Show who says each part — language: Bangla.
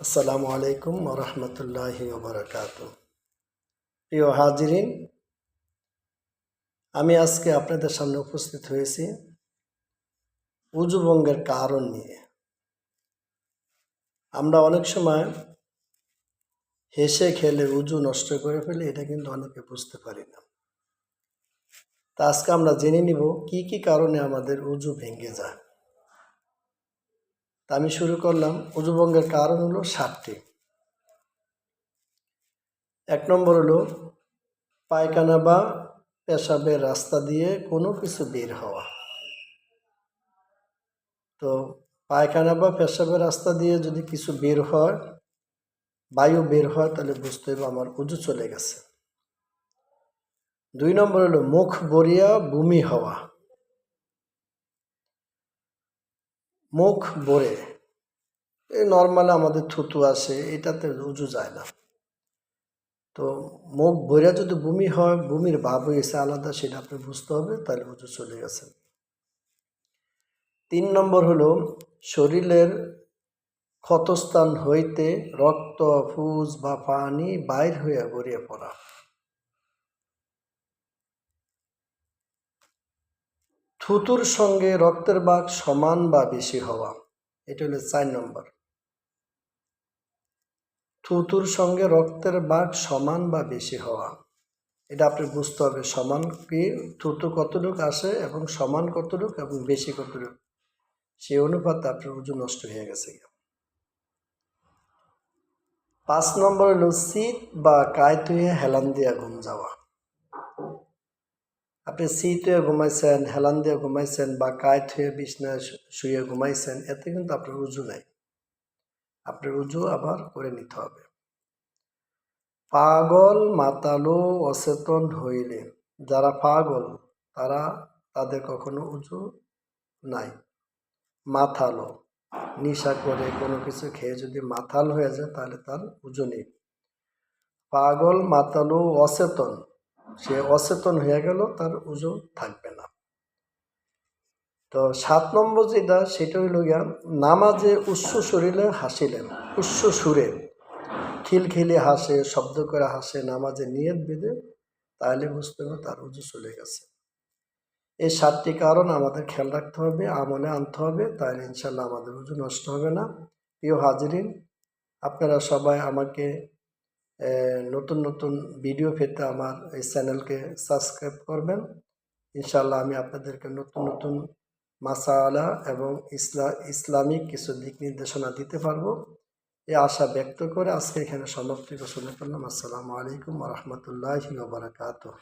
Speaker 1: আসসালামু আলাইকুম ওরহমতুল্লাহি ওবরাকাত প্রিয় হাজিরিন, আমি আজকে আপনাদের সামনে উপস্থিত হয়েছি উজুবঙ্গের কারণ নিয়ে। আমরা অনেক সময় হেসে খেলে উজু নষ্ট করে ফেলে, এটা কিন্তু অনেকে বুঝতে পারি না। তা আজকে আমরা জেনে নিব কি কি কারণে আমাদের উজু ভেঙে যায়। তা আমি শুরু করলাম উজুভঙ্গের কারণ হলো সাতটি। এক নম্বর হলো পায়খানা বা পেশাবের রাস্তা দিয়ে কোনো কিছু বের হওয়া। তো পায়খানা বা পেশাবের রাস্তা দিয়ে যদি কিছু বের হয়, বায়ু বের হয়, তাহলে বুঝতে হবে আমার উজু চলে গেছে। দুই নম্বর হলো মুখ বরিয়া বমি হওয়া। মুখ ভরে। এই নর্মাল আমাদের থুতু আছে, এটাতে উজু যায় না। তো মুখ ভরে যদি বমি হয়, বমির ভাব হয়েছে আলাদা, সেটা আপনি বুঝতে হবে, তাহলে উজু চলে গেছে। তিন নম্বর হলো, শরীরের ক্ষতস্থান হইতে রক্ত ফুজ বা পানি বাইর হইয়া গড়িয়ে পড়া। থুতুর সঙ্গে রক্তের বাগ সমান বা বেশি হওয়া। এটা হলো চার নম্বর। থুতুর সঙ্গে রক্তের বাগ সমান বা বেশি হওয়া। এটা আপনি বুঝতে হবে, সমান কি? থুতু কতটুকু আসে এবং সমান কতটুকু এবং বেশি কতটুকু? সেই অনুপাতে আপনার উজু নষ্ট হয়ে গেছে। পাঁচ নম্বর হলো শীত বা কায়ত হয়ে হেলান দিয়া ঘুম যাওয়া। আপনি শীত হয়ে ঘুমাইছেন, হেলান দিয়ে ঘুমাইছেন বা কায়ত হয়ে বিছনায় শুয়ে ঘুমাইছেন, এতে কিন্তু আপনার উজু নাই। আপনার উজু আবার করে নিতে হবে। পাগল মাতালো অচেতন হইলে, যারা পাগল, তারা তাদের কখনো উজু নাই। মাথালো নিশা করে কোনো কিছু খেয়ে যদি মাথাল হয়ে যায়, তাহলে তার উজু নেই। পাগল মাতালো অচেতন সে অচেতন হয়ে গেল, তার উজু থাকবে না। তো সাত নম্বর যেটা, সেটা হইল গিয়া, নামাজে উচ্চ শরীরে হাসিলেন, উচ্চ সুরে। খিলখিলে হাসে, শব্দ করে হাসে, নামাজে নিয়ত বেঁধে, তাহলে বুঝতে হবে তার উজু চলে গেছে। এই সাতটি কারণ আমাদের খেয়াল রাখতে হবে আমনে আনতে হবে, তাহলে ইনশাল্লাহ আমাদের উজু নষ্ট হবে না। প্রিয় হাজিরিন, আপনারা সবাই আমাকে নতুন নতুন ভিডিও পেতে আমার এই চ্যানেলকে সাবস্ক্রাইব করবেন। ইনশাল্লাহ আমি আপনাদেরকে নতুন নতুন মাসালা এবং ইসলা, ইসলামিক কিছু দিক নির্দেশনা দিতে পারব। এই আশা ব্যক্ত করে আজকে এখানে সমাপ্তি ঘোষণা করলাম। আসসালামু আলাইকুম রহমতুল্লাহি বারাকাতুহ।